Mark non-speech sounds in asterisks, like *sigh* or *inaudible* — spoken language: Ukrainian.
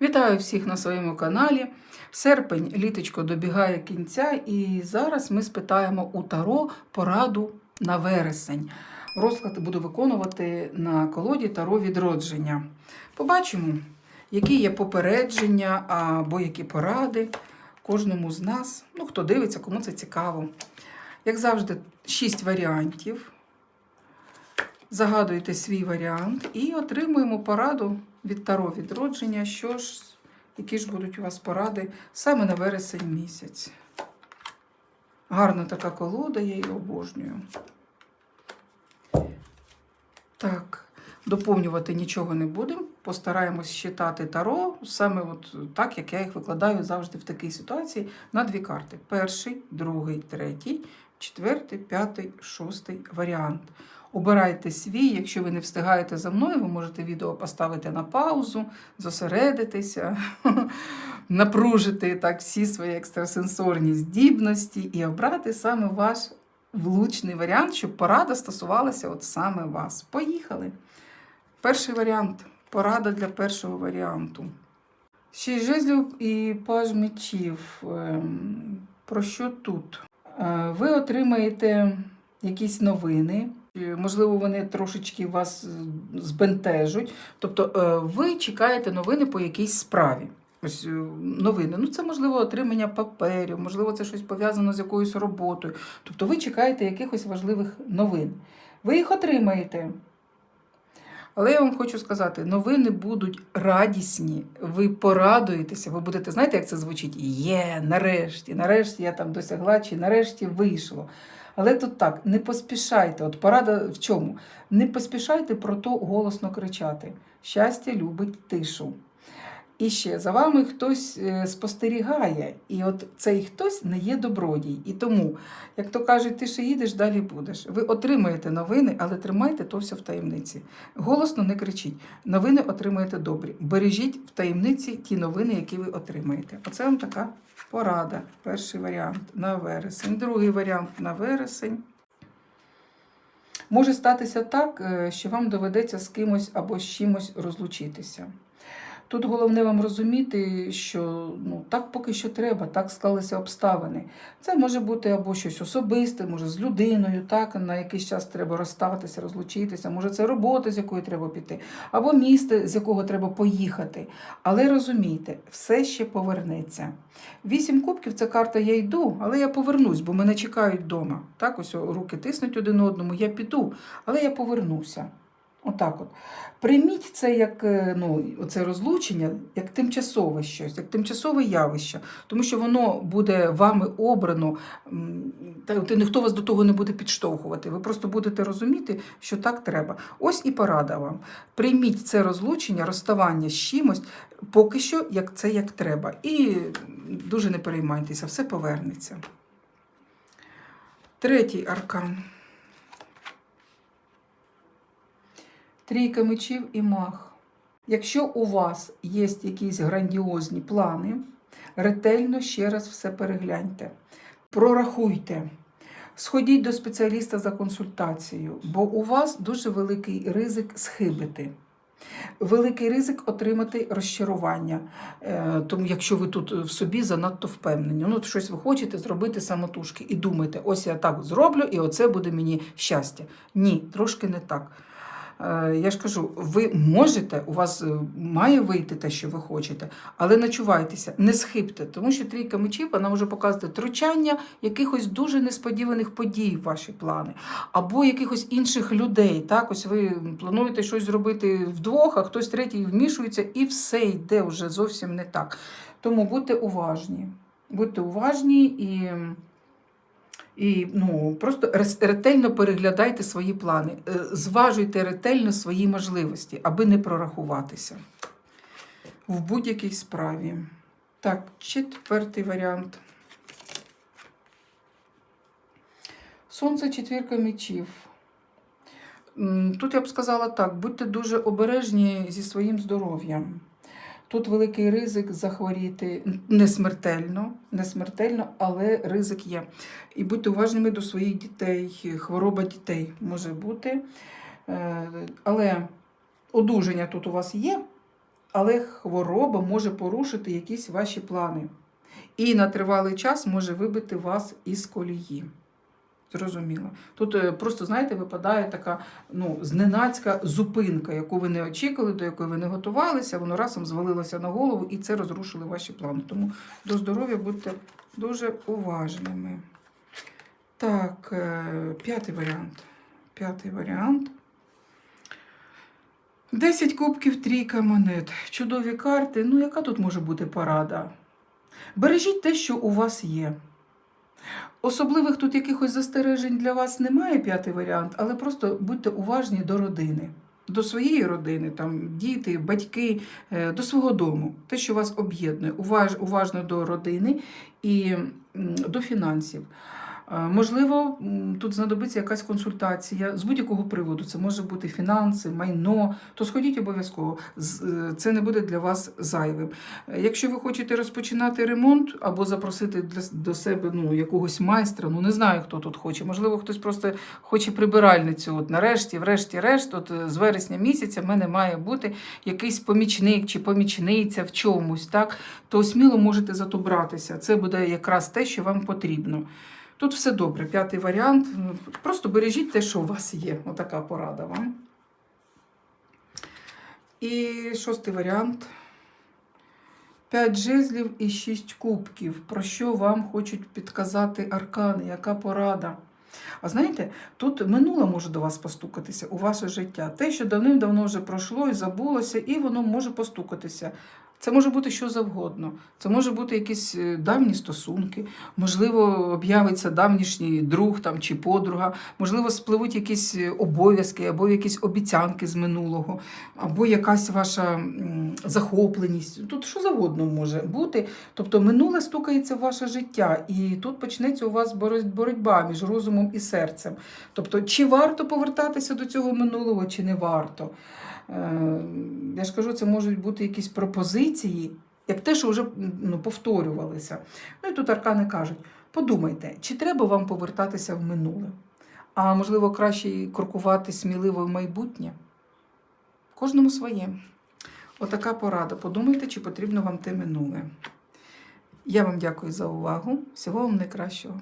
Вітаю всіх на своєму каналі. Серпень, літочко добігає кінця, і зараз ми спитаємо у Таро пораду на вересень. Розклад буду виконувати на колоді Таро відродження. Побачимо, які є попередження або які поради кожному з нас. Ну, хто дивиться, кому це цікаво. Як завжди, шість варіантів. Загадуйте свій варіант і отримуємо пораду від Таро відродження, що ж, які ж будуть у вас поради саме на вересень місяць. Гарна така колода, я її обожнюю. Так, доповнювати нічого не будемо. Постараємось читати таро саме от так, як я їх викладаю завжди в такій ситуації на дві карти: перший, другий, третій, четвертий, п'ятий, шостий варіант. Обирайте свій, якщо ви не встигаєте за мною, ви можете відео поставити на паузу, зосередитися, *laughs* напружити так всі свої екстрасенсорні здібності і обрати саме ваш влучний варіант, щоб порада стосувалася от саме вас. Поїхали! Перший варіант порада для першого варіанту. Шість жезлів і паж мечів. Ем, Про що тут? Е, Ви отримаєте якісь новини. Можливо, вони трошечки вас е, збентежуть. Тобто е, ви чекаєте новини по якійсь справі. Ось новини. Ну, це можливо отримання паперів, можливо, це щось пов'язано з якоюсь роботою. Тобто ви чекаєте якихось важливих новин. Ви їх отримаєте. Але я вам хочу сказати, новини будуть радісні, ви порадуєтеся, ви будете, знаєте, як це звучить? Є, нарешті, нарешті я там досягла, чи нарешті вийшло. Але тут так, не поспішайте. От порада в чому? Не поспішайте про то голосно кричати. Щастя любить тишу. І ще за вами хтось е, спостерігає, і от цей хтось не є добродій. І тому, як то кажуть, ти ще їдеш, далі будеш. Ви отримаєте новини, але тримайте то все в таємниці. Голосно не кричіть. Новини отримаєте добрі. Бережіть в таємниці ті новини, які ви отримаєте. Оце вам така порада. Перший варіант на вересень. Другий варіант на вересень. Може статися так, е, що вам доведеться з кимось або з чимось розлучитися. Тут головне вам розуміти, що ну, так поки що треба, так склалися обставини. Це може бути або щось особисте, може з людиною, так, на якийсь час треба розстатися, розлучитися, може це робота, з якої треба піти, або місце, з якого треба поїхати. Але розумійте, все ще повернеться. Вісім кубків це карта Я йду, але я повернусь, бо мене чекають вдома. Так, ось руки тиснуть один одному, я піду, але я повернуся. Отак от. Прийміть це як е, ну, оце розлучення, як тимчасове щось, як тимчасове явище, тому що воно буде вами обрано, та ніхто вас до того не буде підштовхувати. Ви просто будете розуміти, що так треба. Ось і порада вам. Прийміть це розлучення, розставання з чимось, поки що, як це як треба. І дуже не переймайтеся, все повернеться. Третій аркан. Трійка мечів і мах. Якщо у вас є якісь грандіозні плани, ретельно ще раз все перегляньте. Прорахуйте. Сходіть до спеціаліста за консультацією, бо у вас дуже великий ризик схибити. Великий ризик отримати розчарування, Е, тому якщо ви тут в собі занадто впевнені. Ну, щось ви хочете зробити самотужки і думаєте, ось я так зроблю, і оце буде мені щастя. Ні, трошки не так. Е, Я ж кажу, ви можете, у вас е, має вийти те, що ви хочете, але начувайтеся, не схибте, тому що трійка мечів вона може показувати втручання якихось дуже несподіваних подій в ваші плани, або якихось інших людей. Так, ось ви плануєте щось зробити вдвох, а хтось третій вмішується, і все йде вже зовсім не так. Тому будьте уважні. Будьте уважні і. І ну, просто ретельно переглядайте свої плани, Е, зважуйте ретельно свої можливості, аби не прорахуватися в будь-якій справі. Так, четвертий варіант. Сонце четвірка мечів. Тут я б сказала так: будьте дуже обережні зі своїм здоров'ям. Тут великий ризик захворіти не смертельно, не смертельно, але ризик є. І будьте уважними до своїх дітей. Хвороба дітей може бути. Е, Але одужання тут у вас є, але хвороба може порушити якісь ваші плани. І на тривалий час може вибити вас із колії. Зрозуміло. Тут е, просто, знаєте, випадає така ну, зненацька зупинка, яку ви не очікували, до якої ви не готувалися, воно разом звалилося на голову і це розрушили ваші плани. Тому до здоров'я будьте дуже уважними. Так, е, п'ятий варіант. П'ятий варіант. 10 кубків, трійка монет. Чудові карти. Ну, яка тут може бути порада? Бережіть те, що у вас є. Особливих тут якихось застережень для вас немає, п'ятий варіант, але просто будьте уважні до родини, до своєї родини, там діти, батьки, е, до свого дому, те, що вас об'єднує, Уваж, уважно до родини і до фінансів. Е, Можливо, тут знадобиться якась консультація з будь-якого приводу. Це може бути фінанси, майно. То сходіть обов'язково. Е, Це не буде для вас зайвим. Е, Якщо ви хочете розпочинати ремонт або запросити для, до себе ну, якогось майстра, ну не знаю, хто тут хоче. Можливо, хтось просто хоче прибиральницю. От нарешті, врешті-решт, от з вересня місяця в мене має бути якийсь помічник чи помічниця в чомусь, так то сміло можете за то братися. Це буде якраз те, що вам потрібно. Тут все добре. П'ятий варіант. Ну, Просто бережіть те, що у вас є. Отака порада вам. І шостий варіант. П'ять жезлів і шість кубків. Про що вам хочуть підказати аркани? Яка порада? А знаєте, тут минуле може до вас постукатися у ваше життя. Те, що давним-давно вже пройшло і забулося, і воно може постукатися. Це може бути що завгодно. Це може бути якісь е, давні стосунки, можливо, об'явиться давнішній друг там, чи подруга, можливо, спливуть якісь е, обов'язки або якісь обіцянки з минулого, або якась ваша захопленість. Тут що завгодно може бути. Тобто минуле стукається в ваше життя, і тут почнеться у вас боротьба між розумом і серцем. Тобто, чи варто повертатися до цього минулого, чи не варто. Е, Я ж кажу, це можуть бути якісь пропозиції, як те, що вже ну, повторювалися. Ну і тут аркани кажуть: подумайте, чи треба вам повертатися в минуле? А можливо, краще крокувати сміливо в майбутнє? Кожному своє. Отака порада. Подумайте, чи потрібно вам те минуле. Я вам дякую за увагу. Всього вам найкращого.